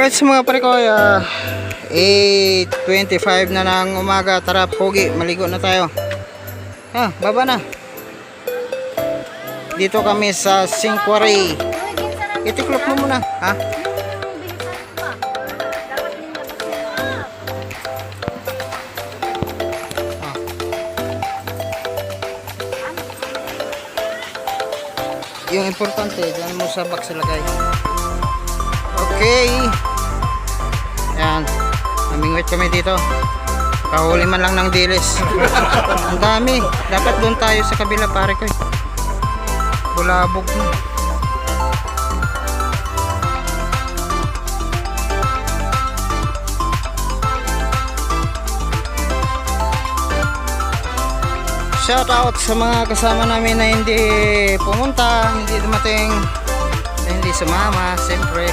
Sa mga pare ko, ah, 8.25 na ng umaga. Tara, pogi, maligo na tayo. Ah, baba na. Dito kami sa Singquari. Itiklop mo muna, ha? Ah. Yung importante, dyan mo sa box ilagay. Okay. Yan. Namingwit kami dito. Kahuli man lang ng dilis. Ang dami. Dapat doon tayo sa kabila pare ko. eh. Bulabog na. Shout out sa mga kasama namin na hindi pumunta, hindi dumating, hindi sumama, siyempre.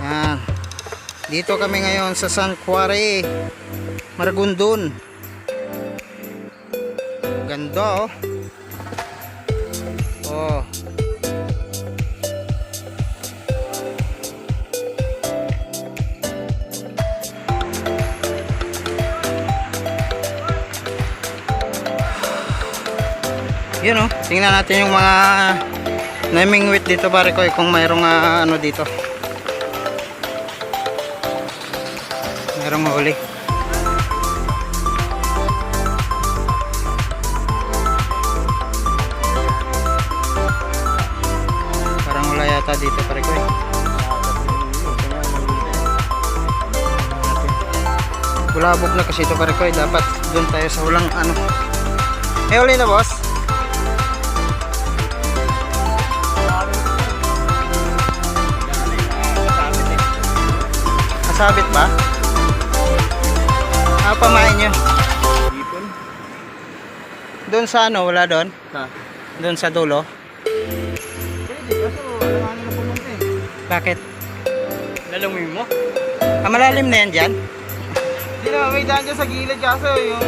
Yan. Dito kami ngayon sa San Quarry, Maragundon. Ganda oh. Oh. Yun oh, tingnan natin yung mga naming wit dito pare ko eh, kung mayroong ah, ano dito. Mayroong huli. Parang wala yata dito pare ko eh. Bulabog na kasi ito pare ko eh. Dapat doon tayo sa ulang ano. Eh uli na boss. Masabit ba? Ah, pamain nyo. Ipon? Doon sa ano, wala doon? Ha? Doon sa dulo? Pwede, kaso wala na pumunta eh. Bakit? Lalungin mo? Ah, malalim na yan dyan? Hindi na, may daan dyan sa gilid kaso yung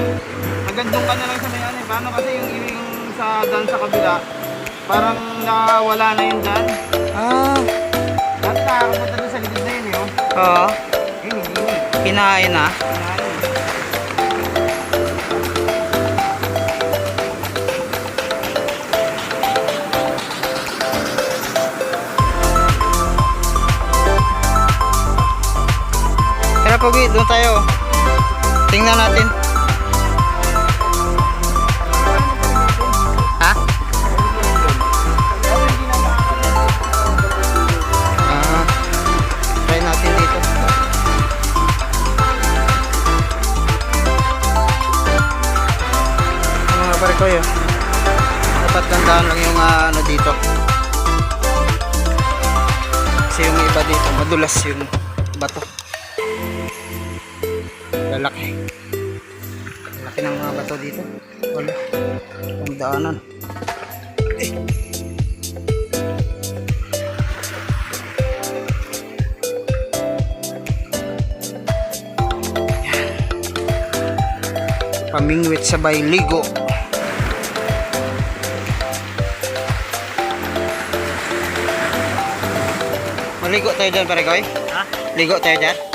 nagandong ka na lang sa may ano eh. Paano kasi yung, yung sa daan sa kabila, parang nawala na yung daan. Ah, Dati nakakapunta doon sa likod na yun eh. oh. oo. Yun, yun. Kinain na. Kinain. Tara Pogi, doon tayo. Tingnan natin. Ha? Ah, try natin dito. Mga pare ko yun. Dapat tandaan lang yung ah, ano dito. Kasi yung iba dito, madulas yung bato. Lalaki. Laki ng mga bato dito. Wala. Ang daanan. Pamingwit sabay ligo. Maligo tayo dyan pare koy? Ha? Ligo tayo dyan?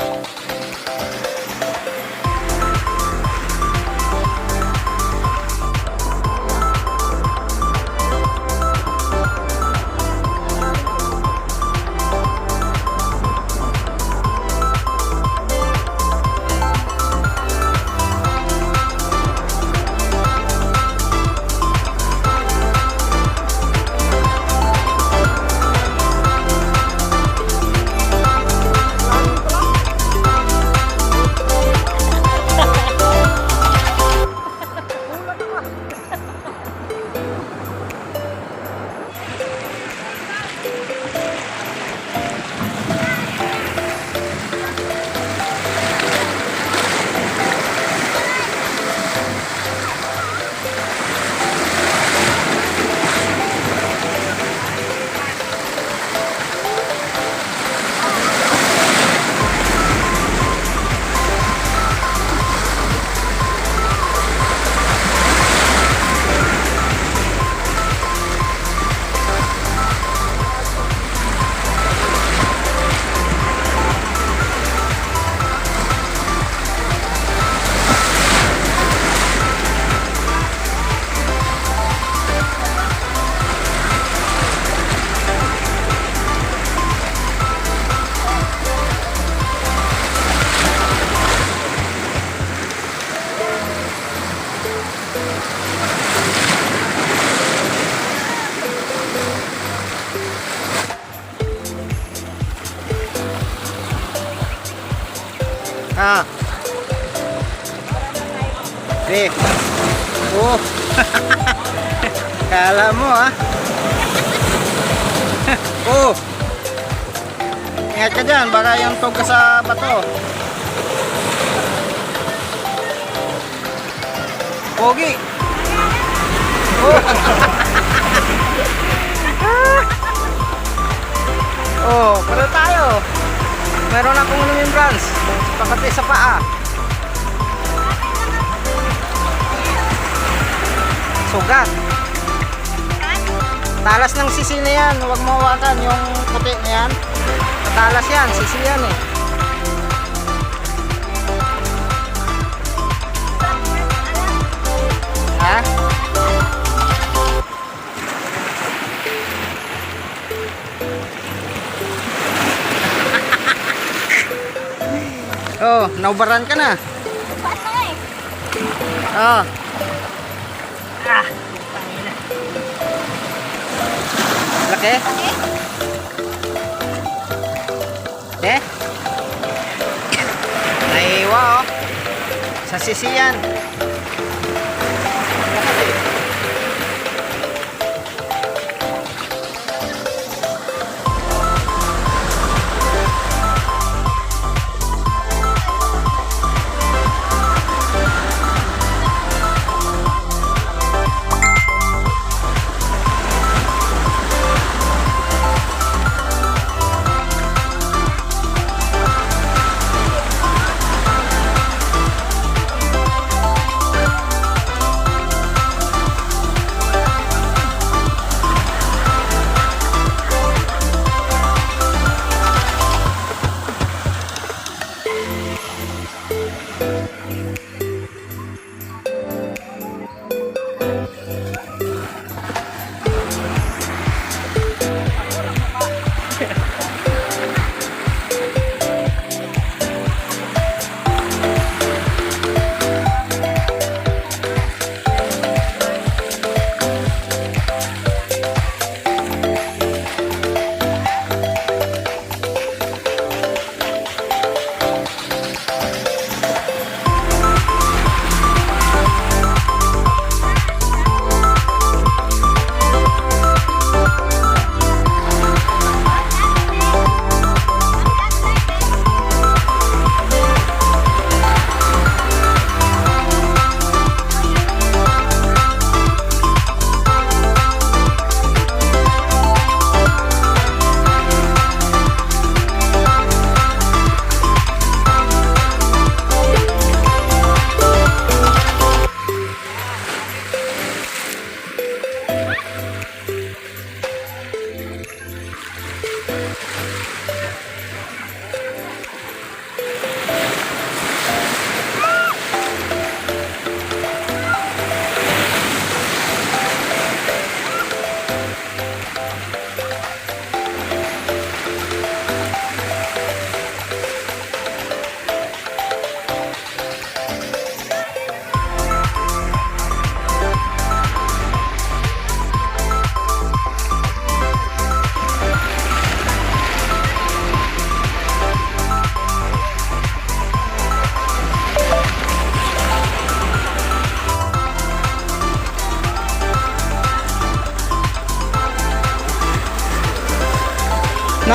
Kala mo ah. oh. Ingat ka dyan, baka yung tog ka sa bato. Pogi. Oh. oh, para tayo. Meron akong remembrance. Pakati sa paa. Sugat. Talas ng sisi na yan. Huwag mo hawakan yung puti na yan. Matalas yan. Sisi yan eh. Ha? Oh, naubaran ka na. Eh. Oh. Laki? Eh? Naiiwa oh. Sa sisiyan.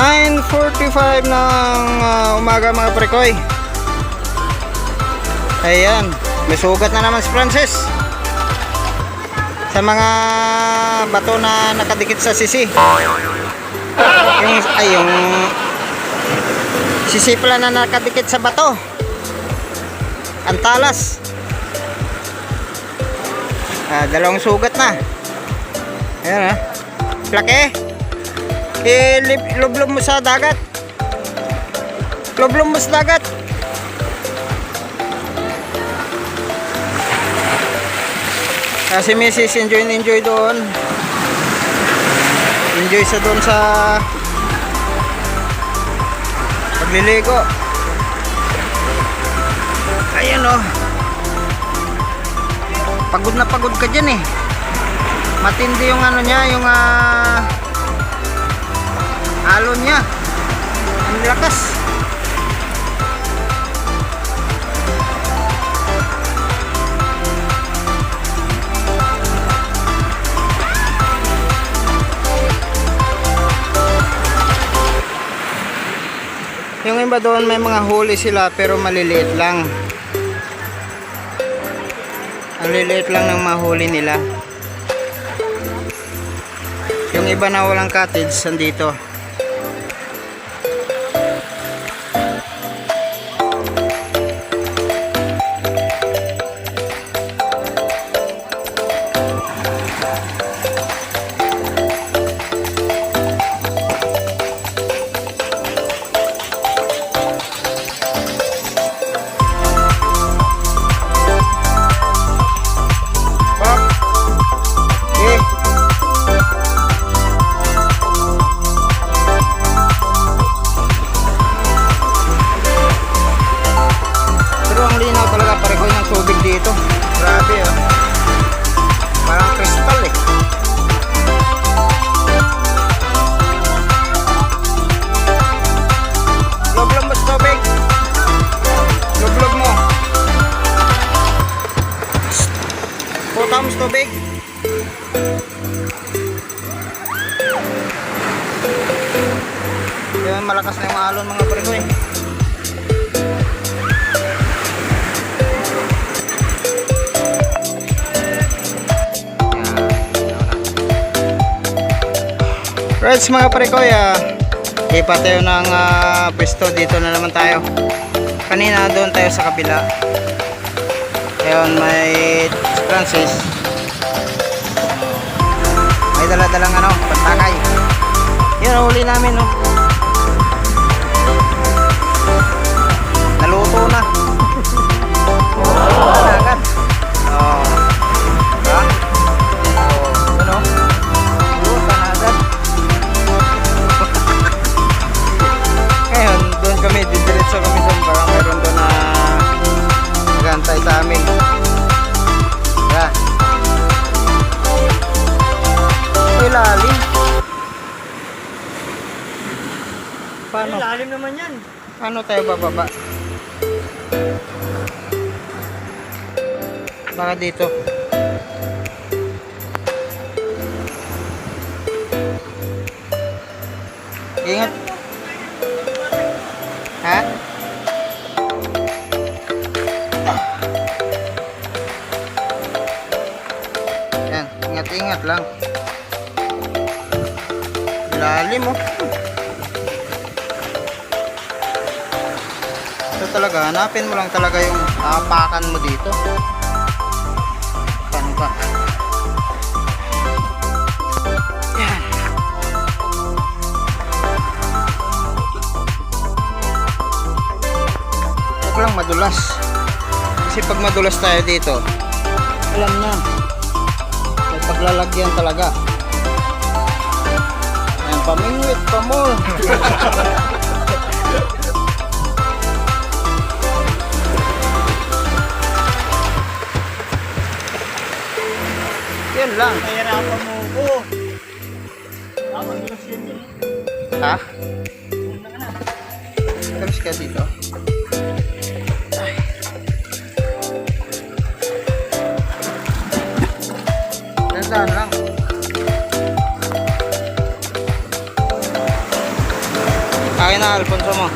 Nine forty-five ng ah, umaga mga prekoy. Ayan, may sugat na naman si Francis. Sa mga bato na nakadikit sa sisi. Yung, ay, yung sisi pala na nakadikit sa bato. Ang talas. Ah, dalawang sugat na. Ayan ha. Laki. Ilublob mo sa dagat. Lublob mo sa dagat. Kasi Mrs. enjoy enjoy doon. Enjoy sa doon sa pagliligo. Ayan o. Pagod na pagod ka dyan eh. Matindi yung ano niya, yung ah alon niya. Ang lakas. Yung iba doon may mga huli sila pero maliliit lang. Ang liliit lang ng mahuli nila. Yung iba na walang cottage sandito. Sa tubig. Yan, malakas na yung alon mga pare ko eh. Right, mga pare ko, ya. Ipa tayo ng ah, pwesto. Dito na naman tayo. Kanina doon tayo sa kabila. Ayun, may Francis. May dala-dalang ano, pantakay. Yun, huli namin, no. Naluto na. Paano? lalim naman yan. Paano tayo bababa? Baka dito. Ingat. Ha? Yan, ingat-ingat lang. Lalim oh. Ito talaga, hanapin mo lang talaga yung apakan mo dito. Paano ba? Yan. Huwag lang madulas. Kasi pag madulas tayo dito, alam na. May paglalagyan talaga. Ayan, pamingwit pa more. Yan lang. Nahirapan mo ko. Ako, dulas yun yun. Ha? Una ka na. Tapos ka dito. Ay. Dandan lang. Kaya na, Alfonso mo.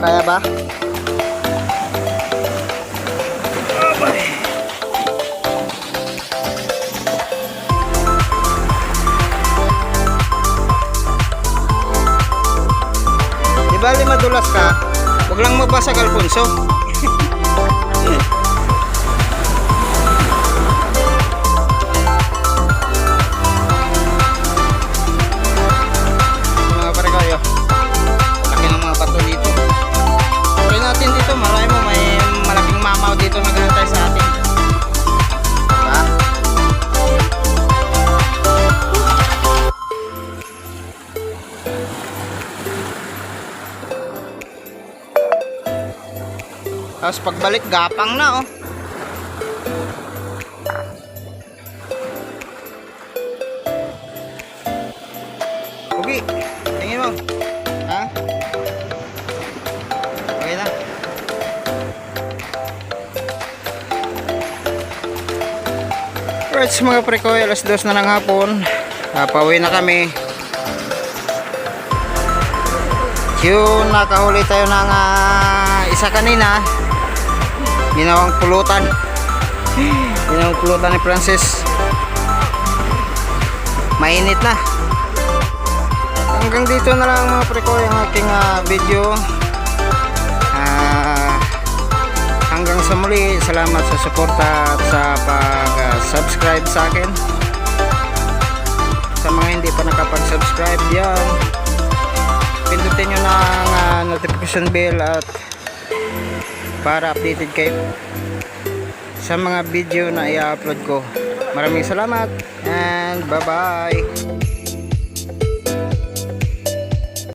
Kaya ba? Bali madulas ka, huwag lang mabasag Alfonso. Pagbalik, gapang na oh. Ugi, tingin mo. Ha? Okay na. Alright, mga pre ko, alas dos na ng hapon. Uh, pauwi na kami. Yung nakahuli tayo ng ah, isa kanina, ginawang pulutan. ginawang pulutan ni Francis. Mainit na. Hanggang dito na lang mga pre ko yung aking ah, video. Ah, hanggang sa muli, salamat sa suporta at sa pag-subscribe sa akin. Sa mga hindi pa nakapag-subscribe, yan. Pindutin nyo na ang ah, notification bell at para updated kayo sa mga video na i-upload ko. Maraming salamat and bye-bye.